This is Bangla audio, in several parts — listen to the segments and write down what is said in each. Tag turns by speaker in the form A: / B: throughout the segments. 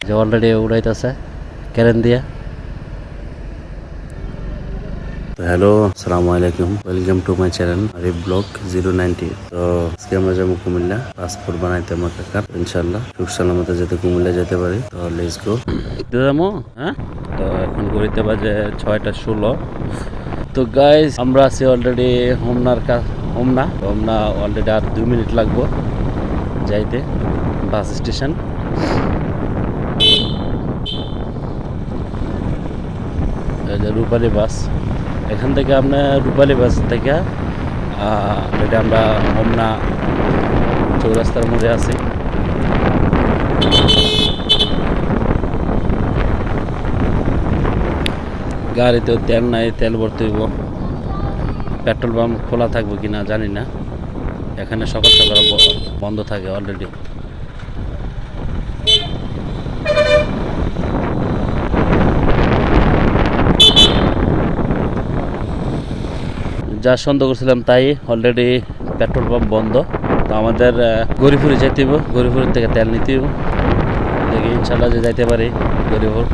A: যে অলরেডি উড়াইতেছে। কেরেন দিয়া। হ্যালো আসসালামু আলাইকুম। Welcome to my channel Arif blog zero ninety তো আজকে আমরা যাব কুমিল্লা পাসপোর্ট বানাইতে আমার কাকার ইনশাল্লাহ সুখ সালামতে যাতে কুমিল্লা যেতে পারি তো লেটস গো যাব হ্যাঁ? তো এখন ঘড়িতে বাজে ছয়টা ষোলো। তো গাইজ আমরা আছি অলরেডি হোমনার কাছ হোমনা। হোমনা অলরেডি আর দুই মিনিট লাগবো যাইতে বাস স্টেশন এই যে রূপালী বাস, এখান থেকে আমরা রূপালী বাস থেকে এটা আমরা হোমনা চৌরাস্তার মধ্যে আছি। গাড়িতেও তেল নাই, তেল ভরতে হইব। পেট্রোল পাম্প খোলা থাকবে কিনা জানি না। এখানে সকাল সকাল বন্ধ থাকে অলরেডি। যা সন্দেহ করছিলাম তাই অলরেডি পেট্রোল পাম্প বন্ধ। তো আমাদের গরিপুরে যেতে হইব, গরিপুরের থেকে তেল নিতে হইব। দেখি ইনশাল্লাহ যে যাইতে পারি গরিপুর।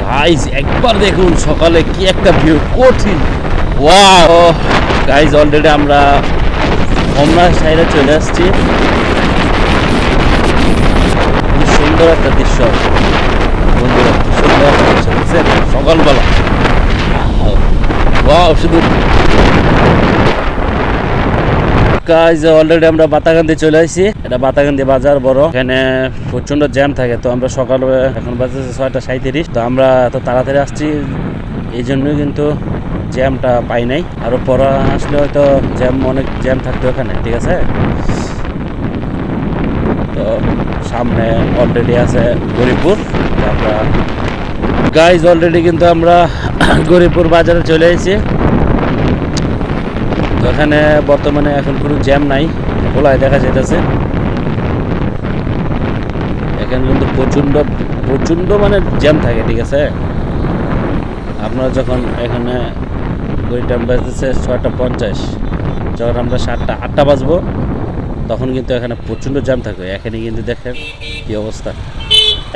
A: গাইজ একবার দেখুন সকালে কি একটা ভিউ কঠিন। ওয়াও গাইজ অলরেডি আমরা হোমনা সাইডে চলে আসছি। সুন্দর একটা দৃশ্য। বন্ধুরা কি সুন্দর একটা দৃশ্য দেখছেন সকালবেলা। শুধু। গাইজ অলরেডি আমরা বাতাগান্দি চলে আসছি এটা বাতাগান্দি বাজার বড়। এখানে প্রচণ্ড জ্যাম থাকে, তো আমরা সকালে, এখন বাজে ছয়টা সাঁত্রিশ তো আমরা এত তাড়াতাড়ি আসছি এই জন্যই কিন্তু জ্যামটা পাই নাই। আরও পরে আসলে হয়তো জ্যাম অনেক, জ্যাম থাকতো এখানে ঠিক আছে? সামনে অলরেডি আছে গরিপুর তো আমরা গাইজ অলরেডি কিন্তু আমরা গরিপুর বাজারে চলে এসেছি। তো এখানে বর্তমানে এখন কোনো জ্যাম নাই, খোলায় দেখা যাইতেছে। এখানে কিন্তু প্রচণ্ড প্রচণ্ড মানে জ্যাম থাকে, ঠিক আছে? আপনারা যখন এখানে গড়িটা বাজতেছে ছয়টা পঞ্চাশ, যখন আমরা সাতটা, আটটা বাজবো তখন কিন্তু এখানে প্রচণ্ড জ্যাম থাকবে এখানে কিন্তু দেখেন কি অবস্থা।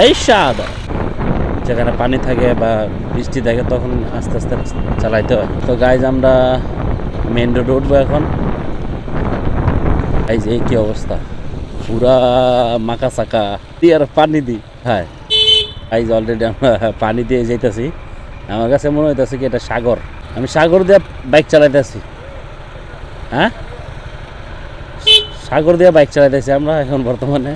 A: এই সাদা। যেখানে পানি থাকে বা বৃষ্টি থাকে তখন আস্তে আস্তে চালাইতে হয়। তো গাইজ আমরা মেন রোড উঠবো এখন। এই যে কি অবস্থা। পুরা মাকা চাকা দিয়ে আর পানি দি। হ্যাঁ। এই যে অলরেডি আমরা পানি দিয়ে যাইতেছি। আমার কাছে মনে হইতেছে কি এটা সাগর। আমি সাগর দিয়ে বাইক চালাইতেছি। হ্যাঁ? সাগর দিয়ে বাইক চালাইতেছি আমরা এখন বর্তমানে।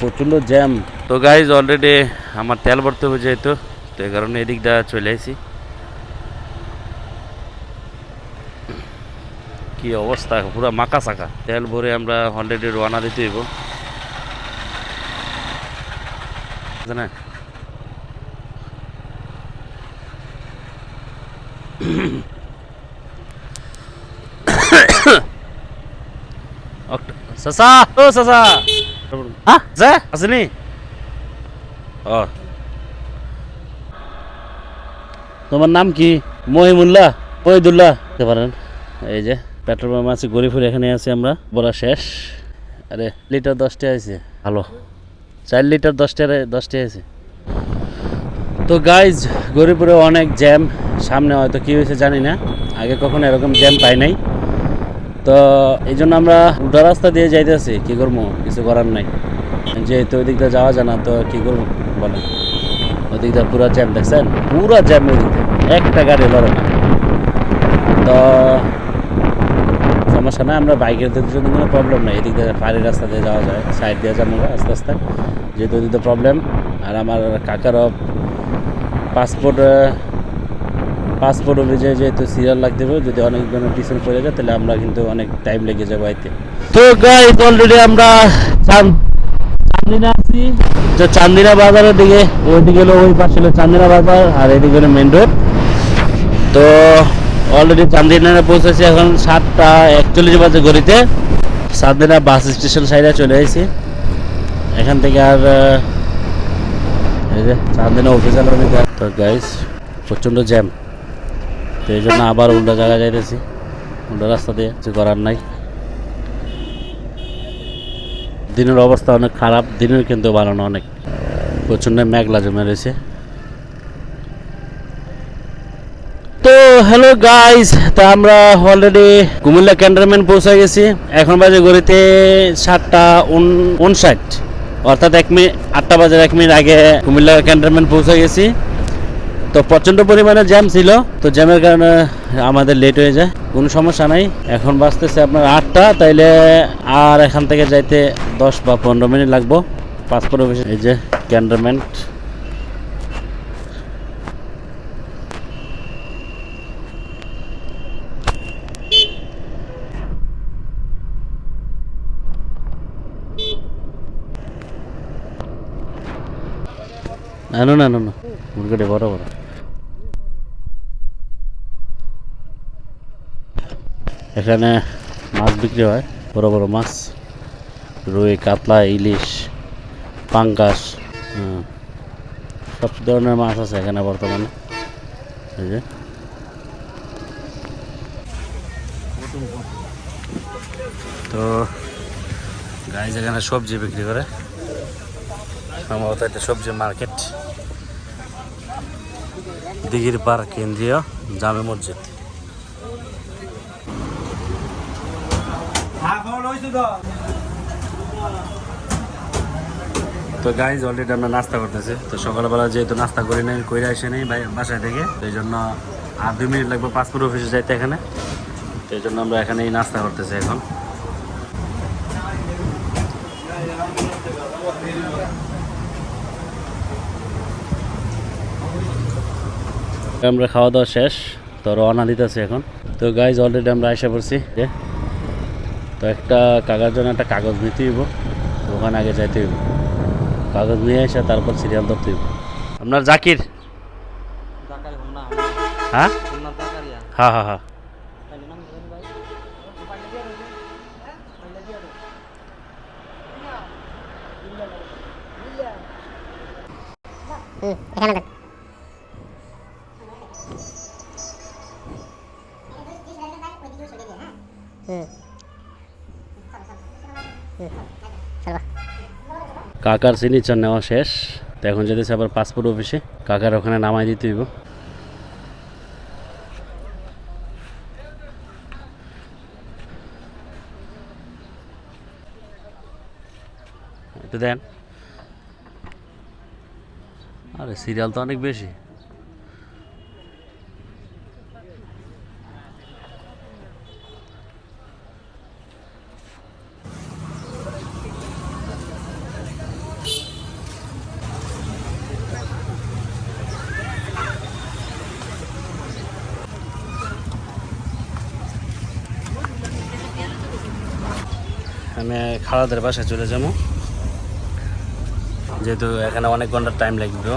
A: প্রচণ্ড জ্যাম। তো গাইজ অলরেডি আমার তেল ভরতে হবে যেহেতু, তো এই কারণে এদিকটা চলে আসি কি অবস্থা, পুরো মাকা চাকা তেল ভরে আমরা অলরেডি রওনা দিতে হইব। না সসা ও সসা হ্যাঁ যা আসেনি ও তোমার নাম কি? মহিমুল্লাহ মহিদুল্লাহ দেখতে পারেন এই যে পেট্রোল পাম্প আছে গড়ি ফুরে এখানে আছি আমরা। বলা শেষ। আরে লিটার দশটা আছে ভালো চার লিটার দশটা দশটা আছে তো গাইজ গরিপুরে অনেক জ্যাম সামনে হয়তো কি হয়েছে জানি না। আগে কখনো এরকম জ্যাম পাই নাই। তো এই জন্য আমরা উল্টা রাস্তা দিয়ে যাইতেছি, কি করব? কিছু করার নাই। যেহেতু ওই দিকটা যাওয়া যায় না, তো কি করব বলেন? ওই দিকটা পুরো জ্যাম, দেখছেন? পুরো জ্যাম ওই দিকটা একটা গাড়ি লড়ে না। তো সমস্যা না আমরা বাইকের দিক জন্য কোনো প্রবলেম নেই, এদিক দিয়ে পাহাড়ি রাস্তা দিয়ে যাওয়া যায় সাইড দিয়ে যাব আস্তে আস্তে। যেহেতু ওদিকে প্রবলেম আর আমার কাকারও পাসপোর্ট পাসপোর্ট অনুযায়ী যেহেতু সিরিয়াল লাগতে হবে, যদি অনেকজনের পিছনে পড়ে যায়, তাহলে আমরা কিন্তু অনেক টাইম লেগে যাব আইতে। তো গাইজ অলরেডি আমরা চান- চান্দিনা আছি। যে চান্দিনা বাজারের দিকে, ওইদিকে হলো ওই পাশে হলো চান্দিনা বাজার, আর এদিকে হলো মেন রোড তো অলরেডি চান্দিনা পৌঁছেছি এখন সাতটা একচল্লিশ বাজে ঘড়িতে। চান্দিনা বাস স্টেশন সাইডে চলে এসেছি এখান থেকে আর এই যে চান্দিনা অফিসার তো গাইস প্রচণ্ড জ্যাম তো এই জন্য আবার উল্টো জায়গায় যাইতেছি। উল্টো রাস্তা দিয়ে কিছু করার নাই। দিনের অবস্থা অনেক খারাপ, দিনের কিন্তু ভালো না অনেক প্রচণ্ড মেঘলা জমে রয়েছে। তো হ্যালো গাইস তো আমরা অলরেডি কুমিল্লা ক্যান্টনমেন্ট পৌঁছে গেছি। এখন বাজে গড়িতে সাতটা উনষাট। অর্থাৎ এক মিনিট আটটা বাজার এক মিনিট আগে কুমিল্লা ক্যান্টনমেন্ট পৌঁছে গেছি। তো প্রচণ্ড পরিমাণে জ্যাম ছিল, তো জ্যামের কারণে আমাদের লেট হয়ে যায়। কোনো সমস্যা নাই। এখন বাঁচতেছে আপনার আটটা, তাইলে আর এখান থেকে যাইতে দশ বা পনেরো মিনিট লাগবো। Passport office. এই যে ক্যান্টনমেন্ট। না না না না না মুরগিটা বড় বড় এখানে মাছ বিক্রি হয়, বড় বড় মাছ। রুই, কাতলা, ইলিশ, পাঙ্গাস হুম। সব ধরনের মাছ আছে এখানে বর্তমানে। এই যে। তো গাইজ এখানে সবজি বিক্রি করে। সম্ভবত এটা সবজি মার্কেট। দিঘির পার কেন্দ্রীয় জামে মসজিদ। তো গাইজ অলরেডি আমরা নাস্তা করতেছি। তো সকালবেলা যেহেতু নাস্তা করি নাই, কইরা আসে নেই বাসায় থেকে। তো এই জন্য আর দুই মিনিট লাগবে পাসপোর্ট অফিসে যাইতে এখানে। তো এই জন্য আমরা এখানেই নাস্তা করতেছি এখন। আমরা খাওয়া দাওয়া শেষ। তো রওনা দিতেছি এখন। তো গাইজ অলরেডি আমরা আশা পড়ছি। তো একটা কাগজ জন্য একটা কাগজ নিতে হইব, ওখানে আগে যাইতে হইব। কাগজ নিয়ে এসে তারপর সিরিয়াল ধরতে হইব। আপনার জাকির? হ্যাঁ? হ্যাঁ হ্যাঁ হ্যাঁ। কাকার সিগনেচার নেওয়া শেষ। তো এখন যেতেছে আবার পাসপোর্ট অফিসে কাকার ওখানে নামাই দিতে হইব। দেন। আরে সিরিয়াল তো অনেক বেশি। আমি খালাদের বাসায় চলে যাব। যেহেতু এখানে অনেক ঘণ্টার টাইম লাগবে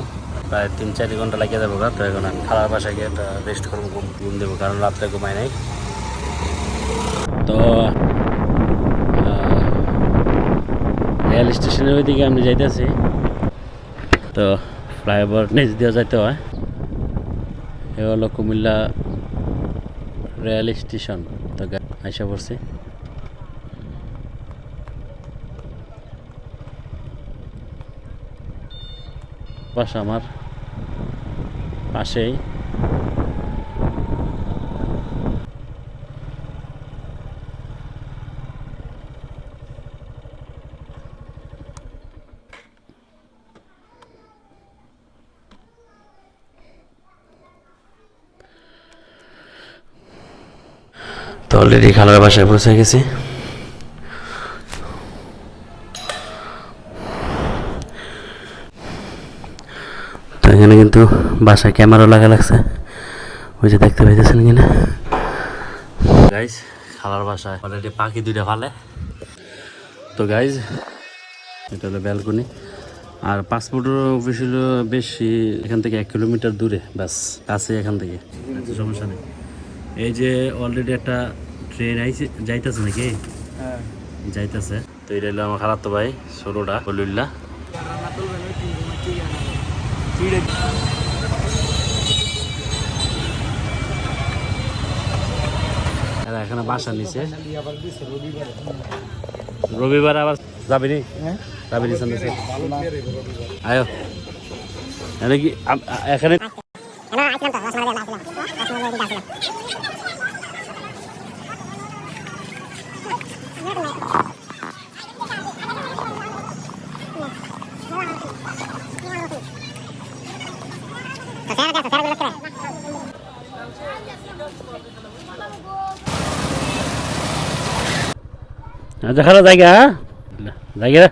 A: প্রায় তিন চার ঘণ্টা লাগিয়ে যাব তো এখন আমি খালার বাসায় গিয়ে একটা রেস্ট করব, ঘুম ঘুম দেবো, কারণ রাত্রে ঘুমাই নাই। তো রেল স্টেশনের ওইদিকে আমি যাইতেছি। তো, ফ্লাইওভার নিচ দিয়ে যাইতে হয়। এ হলো কুমিল্লা রেল স্টেশন। তো আইসা পড়ছি। বাসা আমার পাশেই। তো অলরেডি খালার বাসায় পৌঁছে গেছি। এখানে কিন্তু বাসায় ক্যামেরা লাগা লাগছে। ওই যে দেখতে পাইতেছেন কিনা গাইজ খালার বাসায় অলরেডি পাখি দুইটা ফালে। তো গাইজ এটা হলো ব্যালকনি আর পাসপোর্টের অফিস হলো বেশি এখান থেকে এক কিলোমিটার দূরে ব্যাস কাছে এখান থেকে। সমস্যা নেই। এই যে অলরেডি একটা ট্রেন আইছে যাইতেছে নাকি?
B: হ্যাঁ।
A: যাইতেছে। তো এটা হলো আমার খালাতো ভাই ষোলোটা হলুল্লাহ এরা এখানে বাসা নিছে রবিবার। আবার যাবি নি? যাবি নি সন্ধ্যে আয়ো। এখানে কি এখানে
C: তো রসমালাই দিয়ে আসলাম রসমালাই দিয়ে আসলাম তো স্যার গেছে স্যার বলেছে
A: আচ্ছা খারাপ জায়গা হ্যাঁ? জায়গা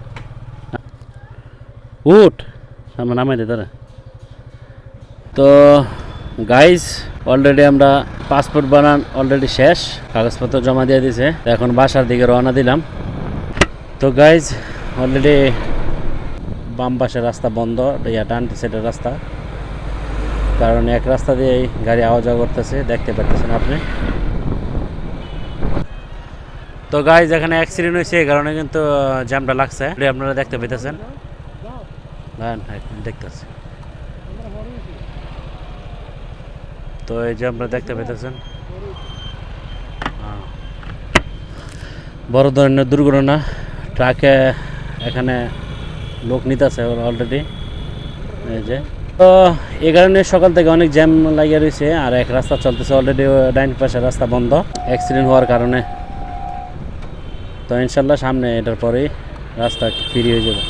A: উঠ, সামনে নামাই দে তারা। তো গাইজ অলরেডি আমরা পাসপোর্ট বানান অলরেডি শেষ, কাগজপত্র জমা দিয়ে দিছে। এখন বাসার দিকে রওনা দিলাম। তো গাইজ অলরেডি বাম পাশের রাস্তা বন্ধ, ইয়া, ডান সাইডের রাস্তা। কারণ এক রাস্তা দিয়েই গাড়ি আওয়া যাওয়া করতেছে, দেখতে পাচ্ছেন আপনি। তো গাইজ এখানে অ্যাক্সিডেন্ট হয়েছে এই কারণে কিন্তু জ্যামটা লাগছে। আপনারা দেখতে পেতেছেন দাঁড়ান, দেখতেছি। তো এই যে আপনারা দেখতে পেতেছেন বড় ধরনের দুর্ঘটনা। ট্রাকে এখানে লোক নিতেছে অলরেডি এই যে। তো এই কারণে সকাল থেকে অনেক জ্যাম লাগিয়ে রয়েছে আর এক রাস্তা চলতেছে অলরেডি ডাইন পাশে রাস্তা বন্ধ। অ্যাক্সিডেন্ট হওয়ার কারণে। তো ইনশাল্লাহ সামনে এটার পরেই রাস্তা ফ্রি হয়ে যাবে।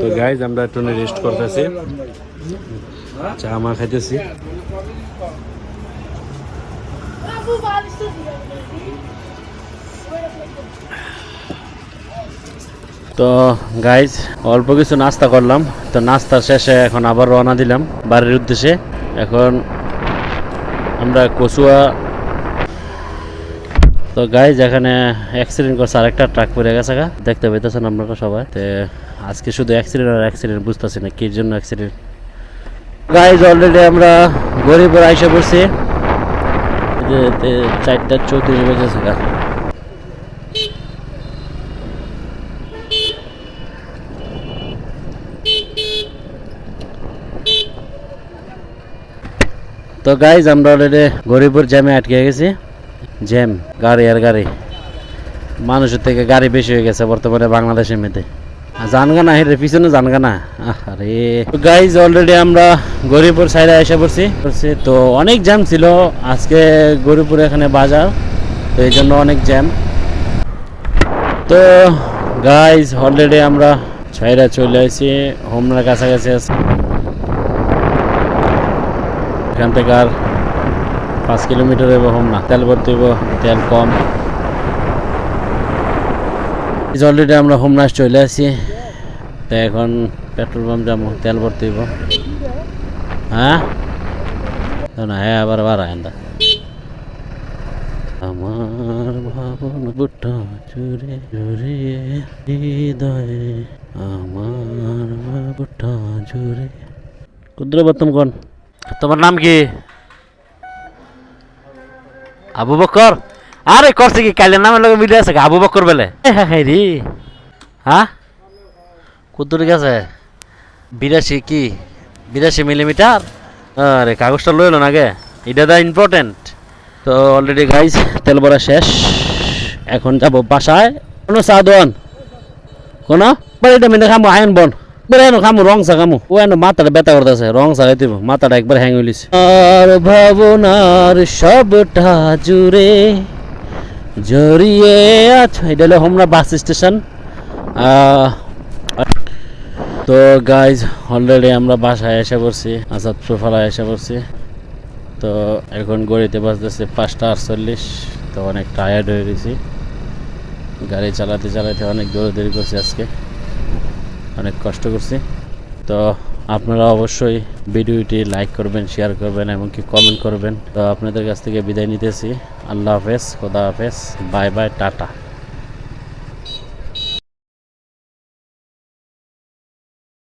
A: তো গাইজ আমরা একটু রেস্ট করতেছি। চা মা খাইতেছি। তো গাইজ অল্প কিছু নাস্তা করলাম। তো নাস্তা শেষে এখন আবার রওনা দিলাম বাড়ির উদ্দেশ্যে। এখন আমরা কচুয়া তো গাইজ এখানে অ্যাক্সিডেন্ট করছে আরেকটা ট্রাক পড়ে গেছে গা। দেখতে পেতেছেন আপনারা সবাই। তো আজকে শুধু অ্যাক্সিডেন্ট আর অ্যাক্সিডেন্ট বুঝতেছি না, কির জন্য অ্যাক্সিডেন্ট গাইজ অলরেডি আমরা গরিপুর আইসা পড়ছি। চারটা চৌত্রিশ বেজেছে গা। তো গাইজ আমরা অলরেডি গরিপুর জ্যামে আটকে গেছি। জ্যাম, গাড়ি আর গাড়ি। মানুষের থেকে গাড়ি বেশি হয়ে গেছে বর্তমানে বাংলাদেশের মেয়েতে জানগা না হেরে পিছনে জানগা না আরে গাইজ অলরেডি আমরা গরিপুর সাইডে এসে পড়ছি। পড়ছি। তো অনেক জ্যাম ছিল। আজকে গরিপুর এখানে বাজার, তো এই জন্য অনেক জ্যাম তো গাইজ অলরেডি আমরা ছাইরা চলে আসি হোমনার কাছাকাছি আছি। এখান থেকে আর পাঁচ কিলোমিটার হইব হোম না। তেল ভরতে তেল কম। অলরেডি আমরা হোমনাস চলে আসি। তো এখন পেট্রোল পাম্প যাব, তেল ভরতে হইব। হ্যাঁ? না হ্যাঁ আবার আবার আয়ন্দা আমার ভাবন বুটা চুরে চুরিয়ে হৃদয়ে, আমার বুটা চুরে। কুদ্র বর্তম কোন? তোমার নাম কি? আবু বকর? আরে, করছে কি? কালের নামের লগে মিলে আছে আবু বকর বেলে। হ্যাঁ হ্যাঁ রে। হ্যাঁ কুদ্দুর গেছে। বিরাশি কি? বিরাশি মিলিমিটার আরে, কাগজটা লইল না আগে। এটা দা ইম্পর্টেন্ট তো অলরেডি গাইজ তেল ভরা শেষ। এখন যাব বাসায়। কোনো দোয়ান কোন? বাড়িটা মিলে খামো, আয়ন বন। বেরে এনো খামু, রং মাথাটা ব্যথা করতেছে, রং চা মাথাটা একবার হ্যাং হইলিস আর সবটা জুড়ে জড়িয়ে আছে। এটা হলো হোমনা বাস স্টেশন। তো গাইজ অলরেডি আমরা বাসায় এসে পড়ছি আজাদপুর ফালায় এসে পড়ছি। তো এখন গড়িতে বাজতেছে পাঁচটা আটচল্লিশ, তো অনেক টায়ার্ড হয়ে গেছি। গাড়ি চালাতে চালাতে অনেক দৌড়াদৌড়ি করছি আজকে। অনেক কষ্ট করছি। তো আপনারা অবশ্যই ভিডিওটি লাইক করবেন শেয়ার করবেন এমনকি কমেন্ট করবেন। তো আপনাদের কাছ থেকে বিদায় নিতেছি। আল্লাহ হাফেজ, খোদা হাফেজ, বাই বাই, টাটা।